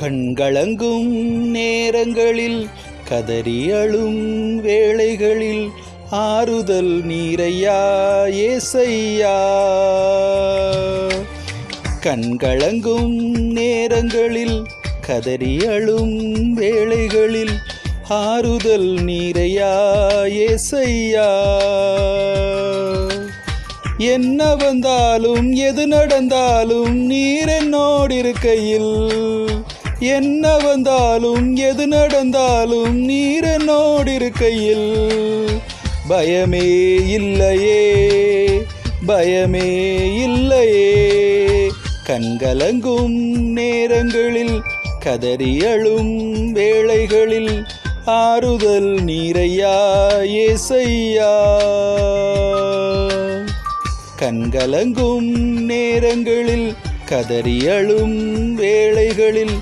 கண்களங்கும் நேரங்களில் கதறி அழும் வேளைகளில் ஆறுதல் நீரையா ஏசையா? கண்களங்கும் நேரங்களில் கதறி அழும் வேளைகளில் ஆறுதல் நீரையா ஏசையா? என்ன வந்தாலும் எது நடந்தாலும் நீர் என்னோடு இருக்கையில் என்ன வந்தாலும் எது நடந்தாலும் நீர் என்னோடு இருக்கையில். பயமே இல்லையே பயமே இல்லையே. கண்கலங்கும் நேரங்களில் கதறியழும் வேளைகளில் ஆறுதல் நீரையா ஏசையா. கண்கலங்கும் நேரங்களில் கதறியழும் வேளைகளில்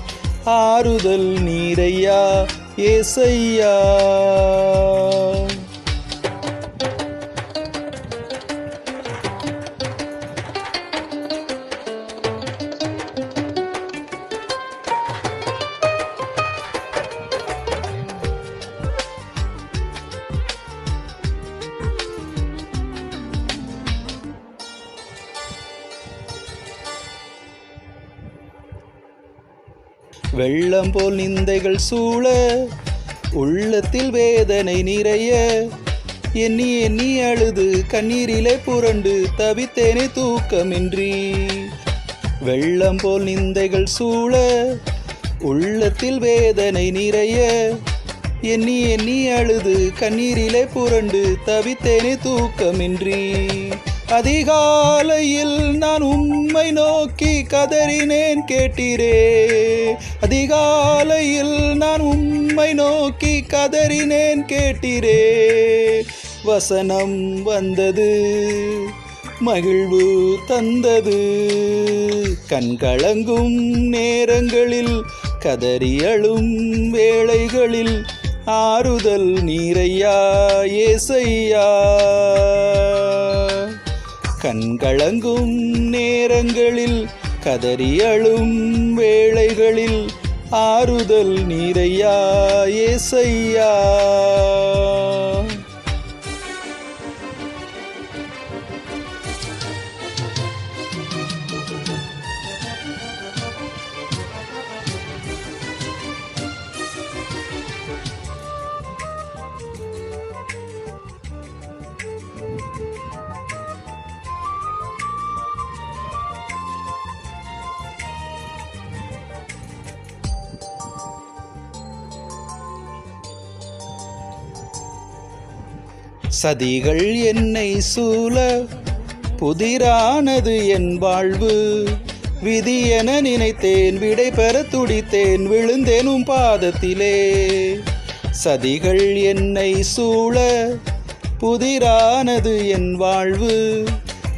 ஆறுதல் நீரையா ஏசையா. வெள்ளம் போல் நிந்தைகள் சூழ உள்ளத்தில் வேதனை நிறைய. எண்ணி எண்ணி அழுது கண்ணீரிலே புரண்டு தவித்தேனே தூக்கமின்றி. வெள்ளம் போல் நிந்தைகள் சூழ உள்ளத்தில் வேதனை நிறைய. எண்ணி எண்ணி அழுது கண்ணீரிலே புரண்டு தவித்தேனே தூக்கமின்றி. அதிகாலையில் நான் உம்மை நோக்கி கதறினேன் கேட்டீரே. அதிகாலையில் நான் உம்மை நோக்கி கதறினேன் கேட்டீரே. வசனம் வந்தது மகிழ்வு தந்தது. கண்கலங்கும் நேரங்களில் கதறியழும் வேளைகளில் ஆறுதல் நீரையா ஏசையா. கண்கலங்கும் நேரங்களில் கதறியழும் வேளைகளில் ஆறுதல் நீரையா ஏசையா. சதிகள் என்னை சூழ புதிரானது என் வாழ்வு. விதி என நினைத்தேன் விடை பெற துடித்தேன் விழுந்தேனும் பாதத்திலே. சதிகள் என்னை சூழ புதிரானது என் வாழ்வு.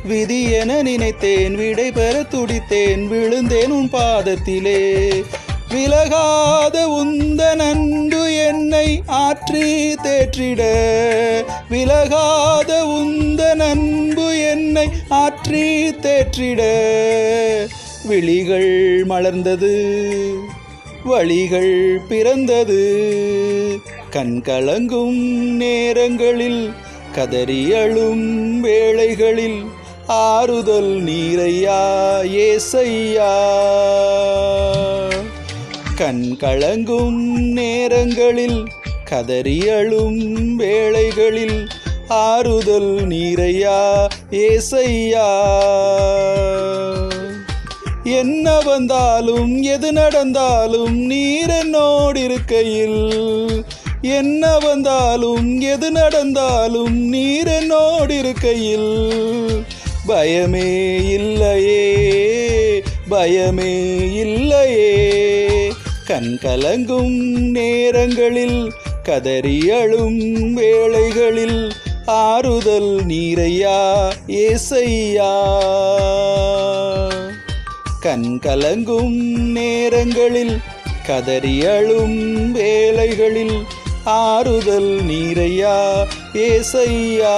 விதி என நினைத்தேன் விடை பெற துடித்தேன் விழுந்தேன் உன் பாதத்திலே. விலகாத உந்த நன்று என்னை ஆற்றி தேற்றிட. விலகாத உந்த நண்பு என்னை ஆற்றி தேற்றிட. விழிகள் மலர்ந்தது வழிகள் பிறந்தது. கண்கலங்கும் நேரங்களில் கதறியழும் வேளைகளில் ஆறுதல் நீரையா ஏசையா. கண் கலங்கும் நேரங்களில் கதறியழும் வேளைகளில் ஆறுதல் நீரையா ஏசையா? என்ன வந்தாலும் எது நடந்தாலும் நீர் என்னோடு இருக்கையில். என்ன வந்தாலும் எது நடந்தாலும் நீர் என்னோடு இருக்கையில். பயமே இல்லையே பயமே இல்லையே. கண் கலங்கும் நேரங்களில் கதறியழும் வேளைகளில் ஆறுதல் நீரையா ஏசையா? கண் கலங்கும் நேரங்களில் கதறியழும் வேளைகளில் ஆறுதல் நீரையா ஏசையா?